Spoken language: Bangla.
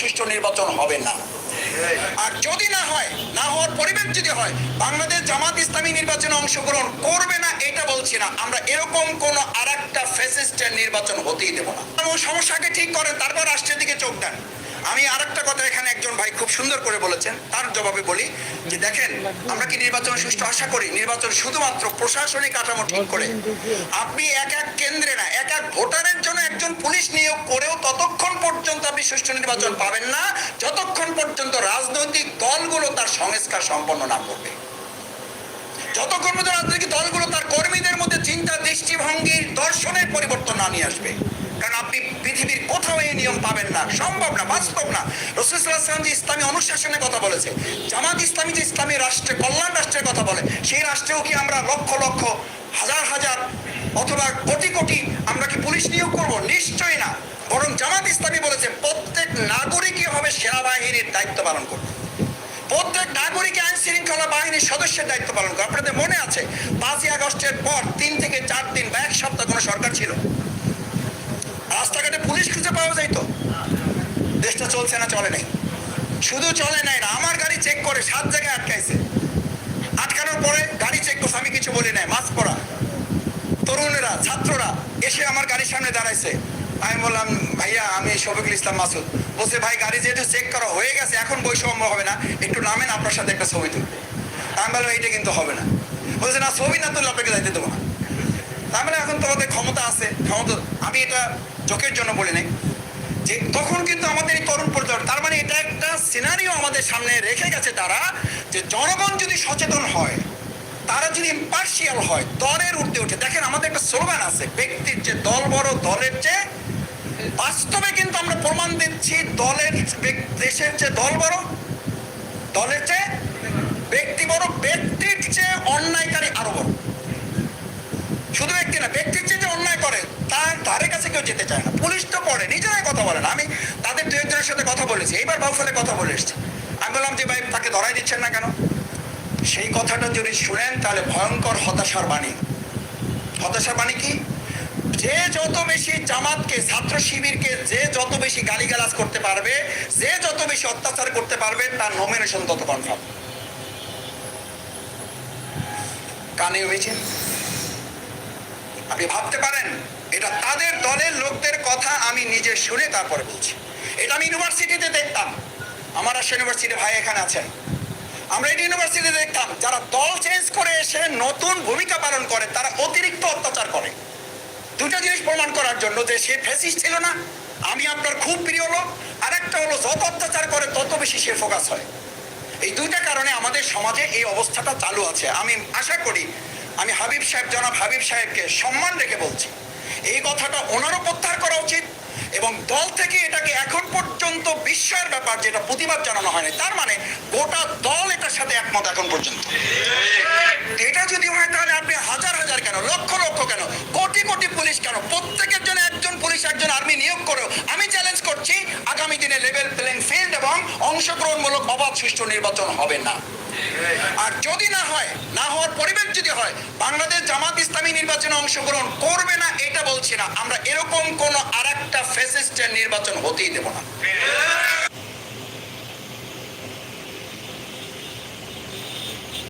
সুষ্ঠু নির্বাচন হবে না। আর যদি না হয়, না হওয়ার পরিবেশ যদি হয়, বাংলাদেশ জামাত ইসলামী নির্বাচনে অংশগ্রহণ করবে না, এটা বলছি না। আমরা এরকম কোন আর একটা ফেসিস্টের নির্বাচন হতেই দেব না। সমস্যাকে ঠিক করেন, তারপর রাষ্ট্রের দিকে চোখ দেন। আমি আর একটা কথা এখানে একজন ভাই খুব সুন্দর করে বলেছেন, তার জবাবে বলি যে দেখেন, আমরা কি নির্বাচন সুষ্ঠু আশা করি? নির্বাচন শুধুমাত্র প্রশাসনিক কাঠামো ঠিক করে। আপনি এক এক কেন্দ্রে না, এক এক ভোটারের জন্য একজন পুলিশ নিয়োগ করেও ততক্ষণ পর্যন্ত আপনি সুষ্ঠু নির্বাচন পাবেন না, যতক্ষণ পর্যন্ত রাজনৈতিক দলগুলো তার সংস্কার সম্পন্ন না করবে। যতক্ষণ পর্যন্ত রাজনৈতিক দলগুলো তার কর্মীদের মধ্যে চিন্তা, দৃষ্টিভঙ্গির দর্শনের পরিবর্তন না নিয়ে আসবে। কারণ আপনি পৃথিবীর নিয়ম পাবেন না, সম্ভব না, বাস্তব না। রসুলাম যে ইসলামী অনুশাসনের কথা বলেছে, জামাত ইসলামী যে ইসলামী রাষ্ট্রে, কল্যাণ রাষ্ট্রের কথা বলে, সেই রাষ্ট্রেও কি আমরা লক্ষ লক্ষ, হাজার হাজার অথবা কোটি কোটি আমরা কি পুলিশ নিয়োগ করব? নিশ্চয়ই না। বরং জামাত ইসলামী বলেছে, প্রত্যেক নাগরিকই হবে সেনাবাহিনীর দায়িত্ব পালন করবে প্রত্যেক নাগরিক আইন শৃঙ্খলা বাহিনীর সদস্যের দায়িত্ব পালন করে আপনাদের মনে আছে, পাঁচই আগস্টের পর তিন থেকে চার দিন বা এক সপ্তাহ কোনো সরকার ছিল? রাস্তাঘাটে পুলিশ খুঁজে পাওয়া যায় তো। দেশটা চলছে না, চলে নাই। শুধু চলে নাই না, আমার গাড়ি চেক করে সাত জায়গায় আটকাইছে। আটকানোর পরে গাড়ি চেক করছে, আমি কিছু বলি নাই মাস্ক পরা। তরুণেরা, ছাত্ররা এসে আমার গাড়ির সামনে দাঁড়াইছে। আমি বললাম, ভাইয়া, আমি শফিকুল ইসলাম মাসুদ। বলছে, ভাই, গাড়ি যেহেতু চেক করা হয়ে গেছে, এখন বৈষম্য হবে না। একটু নামেন, আপনার সাথে একটা ছবি তুলবে আমি বললাম, এইটা কিন্তু হবে না। বলছে, না, ছবি না তুললে আপনাকে যাইতে দেবো না। তার মানে এখন তোমাদের ক্ষমতা আছে। ক্ষমতা, আমি এটা চোখের জন্য বলি নাই। যে তখন কিন্তু আমাদের এই তরুণ প্রজন্ম, তার মানে এটা একটা সিনারিও আমাদের সামনে রেখে গেছে তারা, যে জনগণ যদি সচেতন হয়, তারা যদি ইম্পার্শিয়াল হয়, দলের উঠতে উঠে, দেখেন আমাদের একটা স্লোগান আছে, ব্যক্তির যে দল বড়, দলের চেয়ে, বাস্তবে কিন্তু আমরা প্রমাণ দিচ্ছি দলের, দেশের যে দল বড়, দলের চেয়ে ব্যক্তি বড় ব্যক্তির চেয়ে অন্যায়কারী আরও বড় শুধু ব্যক্তি না ব্যক্তির যে অন্যায় করে, তার ধারে কাছে কেউ যেতে চায় না। পুলিশ তো পড়ে নিজেরাই কথা বলে না। আমি তাদের দু একজনের সাথে কথা বলেছি, এইবার বাউফলে কথা বলে এসেছি। আমি বললাম যে, ভাই, তাকে ধরাই দিচ্ছেন না কেন? সেই কথাটা যদি শুনেন, তাহলে ভয়ঙ্কর হতাশার বাণী। হতাশার বাণী কি? যে যত বেশি জামাতকে, ছাত্র শিবিরকে, যে যত বেশি গালিগালাজ করতে পারবে, যে যত বেশি অত্যাচার করতে পারবে, তার নমিনেশন তত কনফার্ম কানে হয়েছে? আপনি ভাবতে পারেন, এটা তাদের দলের লোকদের কথা আমি নিজে শুনে তারপরে বলছি। এটা আমি ইউনিভার্সিটিতে দেখতাম। আমার রাজশাহী ইউনিভার্সিটি ভাই এখানে আছেন। আমরা এই ইউনিভার্সিটিতে দেখতাম, যারা দল চেঞ্জ করে এসে নতুন ভূমিকা পালন করে, তারা অতিরিক্ত অত্যাচার করে। দুটো জিনিস প্রমাণ করার জন্য যে সে ফেসিস ছিল না, আমি আপনার খুব প্রিয় লোক আর একটা হলো যত অত্যাচার করে, তত বেশি সে ফোকাস হয়। এই দুইটা কারণে আমাদের সমাজে এই অবস্থাটা চালু আছে। আমি আশা করি আমি হাবিব সাহেব, জনাব হাবিব সাহেবকে সম্মান রেখে বলছি। এই কথাটা ওনারও প্রত্যাহার করা উচিত এবং দল থেকে এটাকে এখন পর্যন্ত বিস্ময়ের ব্যাপার যেটা প্রতিবাদ জানানো হয়নি, তার মানে গোটা দল এটার সাথে একমত এখন পর্যন্ত। এটা যদি হয় তাহলে আপনি হাজার হাজার কেন, লক্ষ লক্ষ কেন, কোটি কোটি পুলিশ কেন, প্রত্যেকের জন্য একজন পুলিশ, একজন আর্মি নিয়োগ করেও আমি চ্যালেঞ্জ করছি, আগামী দিনে লেভেল প্লেইং ফিল্ড এবং অংশগ্রহণমূলক অবাধ সুষ্ঠু নির্বাচন হবে না। আর যদি না হয়, না হওয়ার হয় বাংলাদেশ জামাত ইসলামী নির্বাচনে অংশগ্রহণ করবে না, এটা বলছি না। আমরা এরকম কোন আর একটা নির্বাচন হতেই দেব না।